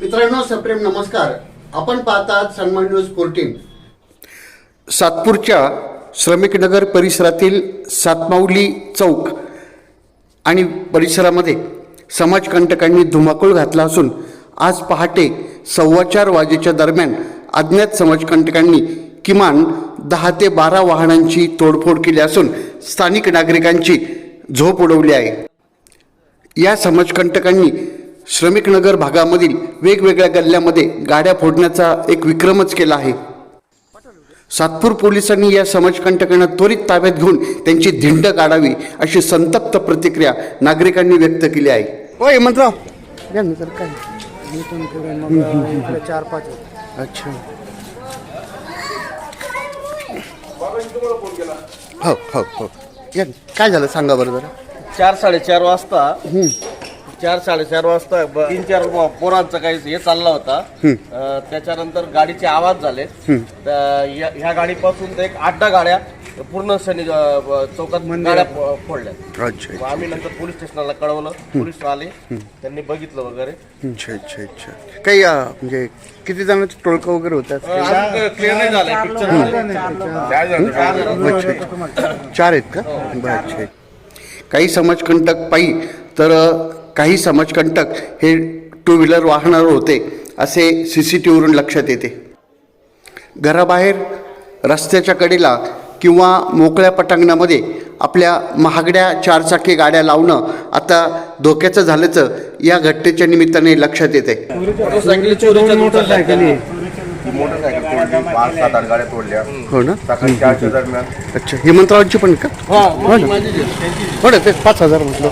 मित्रांनो सप्रेम नमस्कार. आपण पाहतात सन्मान न्यूज फोर्टीन सातपूरच्या श्रमिकनगर परिसरातील सातमाऊली चौक आणि परिसरामध्ये समाजकंटकांनी धुमाकूळ घातला असून आज पहाटे सव्वा चार वाजेच्या दरम्यान अज्ञात समाजकंटकांनी किमान दहा ते बारा वाहनांची तोडफोड केली असून स्थानिक नागरिकांची झोप उडवली आहे. या समाजकंटकांनी श्रमिकनगर भागामधील वेगवेगळ्या गल्ल्यामध्ये गाड्या फोडण्याचा एक विक्रमच केला आहे. सातपूर पोलिसांनी या समाजकंटकांना त्वरित ताब्यात घेऊन त्यांची धिंड काढावी अशी संतप्त प्रतिक्रिया नागरिकांनी व्यक्त केली आहे. होय मंत्राव या ना जरा काय इथून पुढे मग इकडे चार पाच. अच्छा. हो हो हो. या. काय झालं? सांगा बरं जरा. चार साडेचार वाजता चार साडेचार वाजता ब- तीन चार ब- पोरांचा काही हे चालला होता. अं, त्याच्यानंतर गाडीचे आवाज झाले. तर या- ह्या गाडीपासून ते एक आठ दहा गाड्या पूर्ण सनी अं, ब- चौकात गाड्या फ- फोडल्या. अच्छा मग आम्ही नंतर पोलीस स्टेशनला कळवलं. पोलीस आले. त्यांनी बघितलं वगैरे. अच्छा अच्छा अच्छा. काही अं, म्हणजे किती जणांचं टोळकं वगैरे होतं? क्लिअर नाही झालंय पिक्चर चार आहेत का? बरं अच्छा. काही समाजकंटक पायी तर काही समाजकंटक हे टू व्हीलर वाहनावर होते असे सी सी टी व्हीवरून लक्षात येते. घराबाहेर रस्त्याच्या कडेला किंवा मोकळ्या पटांगणामध्ये आपल्या महागड्या चारचाकी गाड्या लावणं आता धोक्याचं झाल्याचं या घटनेच्या निमित्ताने लक्षात येते. हो ना? अच्छा हेमंतरावांची पण का? हा. हो ना? ते पाच हजार म्हटलं.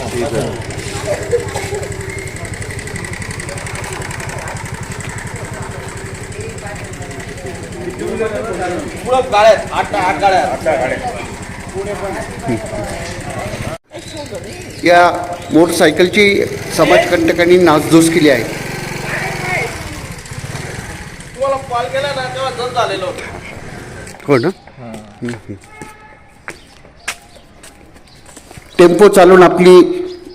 पुढं गाड्या आहेत, आठ आठ गाड्या आहेत. या मोटरसायकलची समाजकंटकांनी नासधूस केली आहे. तुम्हाला कॉल केला ना तेव्हा जण झालेलं होतं. हो ना हम्म, हम्म. टेम्पो चालवून आपली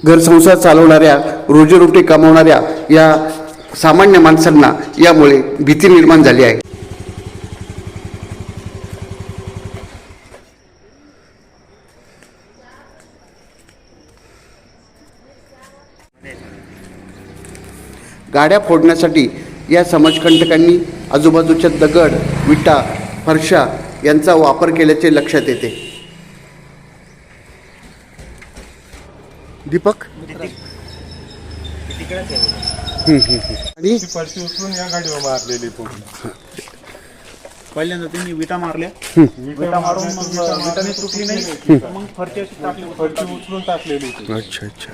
घरसंसार चालवणाऱ्या रोजीरोटी कमावणाऱ्या या सामान्य माणसांना यामुळे भीती निर्माण झाली आहे. गाड्या फोडण्यासाठी या समाजकंटकांनी आजूबाजूच्या दगड विटा फरशा यांचा वापर केल्याचे लक्षात येते. दीपक? हम्म, हम्म, हम्म. आणि? फरशी उचलून या गाडीवर मारलेली पूर्ण. पहिल्यांदा त्यांनी विटा मारल्या. विटा मारून मग विटाने तुटली नाही. मग फरची अशी टाकली. फरशी उचलून टाकलेली. अच्छा अच्छा.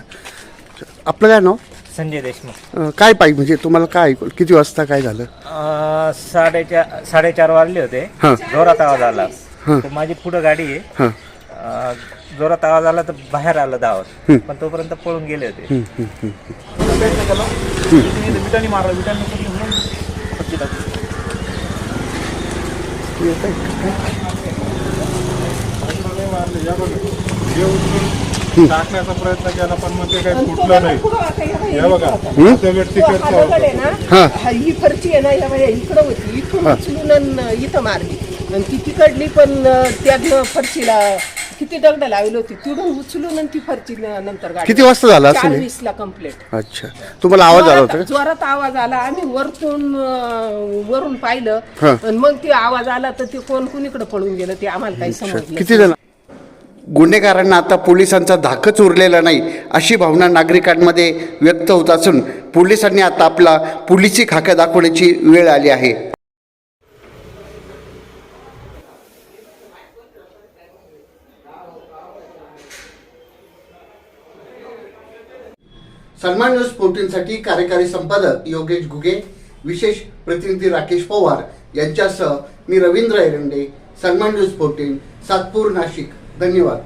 आपलं काय नाव? संजय देशमुख. अं, काय पाहिजे म्हणजे तुम्हाला काय ऐकू किती वाजता काय झालं? अं, साडेचार साडेचार वाजले होते. हां. जोरात आवाज आला. हां. तर माझी पुढं गाडी आहे. हां. अं, जोरात आवाज आला तर बाहेर आलं धावत. पण तोपर्यंत पळून गेले होते. विटाने मारलं विटाने म्हणून हे. टाकण्याचा प्रयत्न केला पण मग ते काही फुटलं नाही. या बघा त्या हा. हा, ही फरची आहे ना या बाया इकडं होती इथून उचलून इथं मारली. आणि ती तिकडली पण अं, त्यातनं फरशीला किती दगड लावली होती तिडून उचलून आणि ती फरची न- नंतर गाडी किती वाजता झालं चार हे? वीसला कंप्लेंट अच्छा. तुम्हाला आवाज आला होता का? जोरात आवाज आला आम्ही वरतून अं, वरून पाहिलं. हा. आणि मग ते आवाज आला तर ते कोण कुणीकडे पळून गेलं ते आम्हाला काही समजलं किती जण? गुन्हेगारांना आता पोलिसांचा धाकच उरलेला नाही अशी भावना नागरिकांमध्ये व्यक्त होत असून पोलिसांनी आता आपला पोलिसी खाका दाखवण्याची वेळ आली आहे. सन्मान न्यूज फोर्टीनसाठी कार्यकारी संपादक योगेश घुगे विशेष प्रतिनिधी राकेश पवार यांच्यासह मी रवींद्र एरंडे सन्मान न्यूज फोर्टीन सातपूर नाशिक. धन्यवाद.